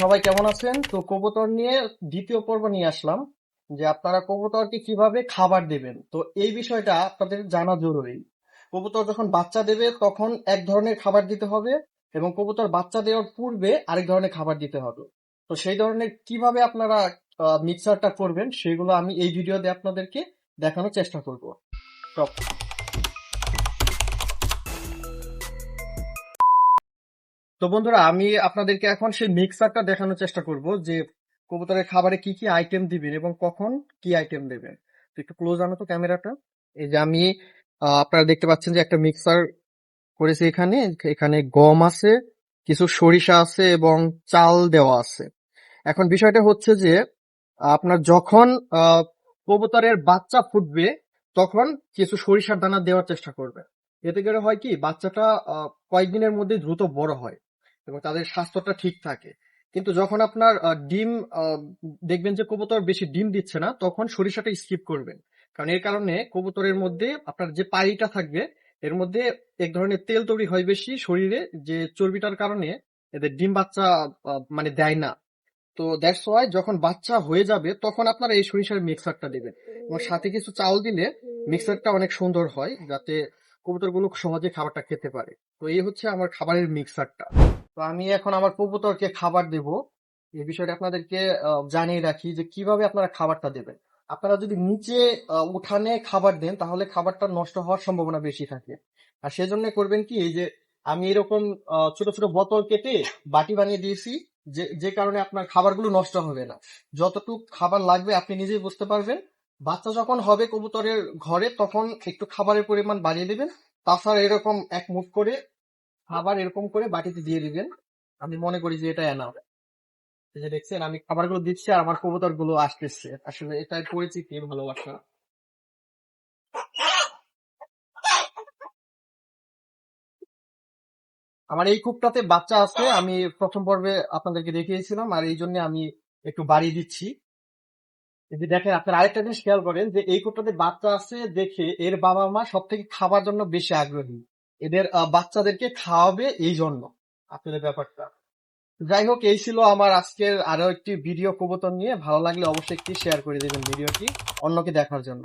সবাই কেমন আছেন? তো কবুতর নিয়ে দ্বিতীয় পর্ব নিয়ে আসলাম, যে আপনারা কবুতরকে কীভাবে খাবার দেবেন? তো এই বিষয়টা আপনাদের জানা জরুরি। কবুতর যখন বাচ্চা দেবে, তখন এক ধরনের খাবার দিতে হবে এবং কবুতর বাচ্চা দেওয়ার পূর্বে আরেক ধরনের খাবার দিতে হবে। তো সেই ধরনের কীভাবে আপনারা মিক্সারটা করবেন, সেগুলো আমি এই ভিডিওতে আপনাদেরকে দেখানোর চেষ্টা করব। তো বন্ধুরা, আমি আপনাদেরকে এখন সেই মিক্সারটা দেখানোর চেষ্টা করব যে কবুতরের খাবারে কি কি আইটেম দিবেন এবং কখন কি আইটেম দেবেন। তো একটু ক্লোজ আনো তো ক্যামেরাটা। এই যে আমি আপনারা দেখতে পাচ্ছেন যে একটা মিক্সার করেছি এখানে। এখানে গম আছে, কিছু সরিষা আছে এবং চাল দেওয়া আছে। এখন বিষয়টা হচ্ছে যে, আপনার যখন কবুতরের বাচ্চা ফুটবে, তখন কিছু সরিষার দানা দেওয়ার চেষ্টা করবে এতে করে হয় কি, বাচ্চাটা কয়েকদিনের মধ্যে দ্রুত বড় হয়। এবং তাদের স্বাস্থ্যটা ঠিক থাকে। কিন্তু যখন আপনার ডিম দেখবেন যে কবুতর বেশি ডিম দিচ্ছে না, তখন সরিষাটা স্কিপ করবেন। কারণ এর কারণে কবুতরের মধ্যে আপনার যে পাইটা থাকবে, এর মধ্যে এক ধরনের তেল তৈরি হয় বেশি শরীরে, যে চর্বিটার কারণে এদের ডিম বাচ্চা মানে দেয় না। তো দ্যাটস ওয়াই যখন বাচ্চা হয়ে যাবে, তখন আপনারা এই সরিষার মিক্সারটা দিবেন। এবং সাথে কিছু চাল দিলে মিক্সারটা অনেক সুন্দর হয়, যাতে কবুতরগুলো সহজে খাবারটা খেতে পারে। তো এই হচ্ছে আমার খাবারের মিক্সারটা তো আমি এখন আমার কবুতরকে খাবার দেব। এই বিষয়টা আপনাদেরকে জানিয়ে রাখি যে কীভাবে আপনারা খাবারটা দেবেন। আপনারা যদি নিচে উঠানে খাবার দেন, তাহলে খাবারটা নষ্ট হওয়ার সম্ভাবনা বেশি থাকে। আর সেজন্য করবেন কি, এই যে আমি এরকম ছোট ছোট বোতল কেটে বাটি বানিয়ে দিয়েছি, যে যে কারণে আপনার খাবারগুলো নষ্ট হবে না। যতটুকু খাবার লাগবে আপনি নিজেই বুঝতে পারবেন। বাচ্চা যখন হবে কবুতরের ঘরে, তখন একটু খাবারের পরিমাণ বাড়িয়ে দেবেন। তাছাড়া এরকম এক মুখ করে খাবার এরকম করে বাটিতে দিয়ে দিবেন। আমি মনে করি যে এটা এই যে দেখছেন, আমি খাবারগুলো দিচ্ছি আর আমার কবুতরগুলো আসতেছে। আসলে এটাই পরিচিতি, ভালোবাসা। আমার এই কূপটাতে বাচ্চা আছে, আমি প্রথম পর্বে আপনাদেরকে দেখিয়েছিলাম, আর এই জন্য আমি একটু বাড়িয়ে দিচ্ছি। এই যে দেখেন, আপনার আরেকটা জিনিস খেয়াল করেন যে এই কূপটাতে বাচ্চা আছে দেখে এর বাবা মা সব থেকে খাবার জন্য বেশি আগ্রহী। এদের বাচ্চাদেরকে খাওয়াবে এই জন্য আসলে ব্যাপারটা। যাই হোক, এই ছিল আমার আজকের আরও একটি ভিডিও কবুতর নিয়ে। ভালো লাগলে অবশ্যই একটি শেয়ার করে দেবেন ভিডিওটি অন্যকে দেখার জন্য।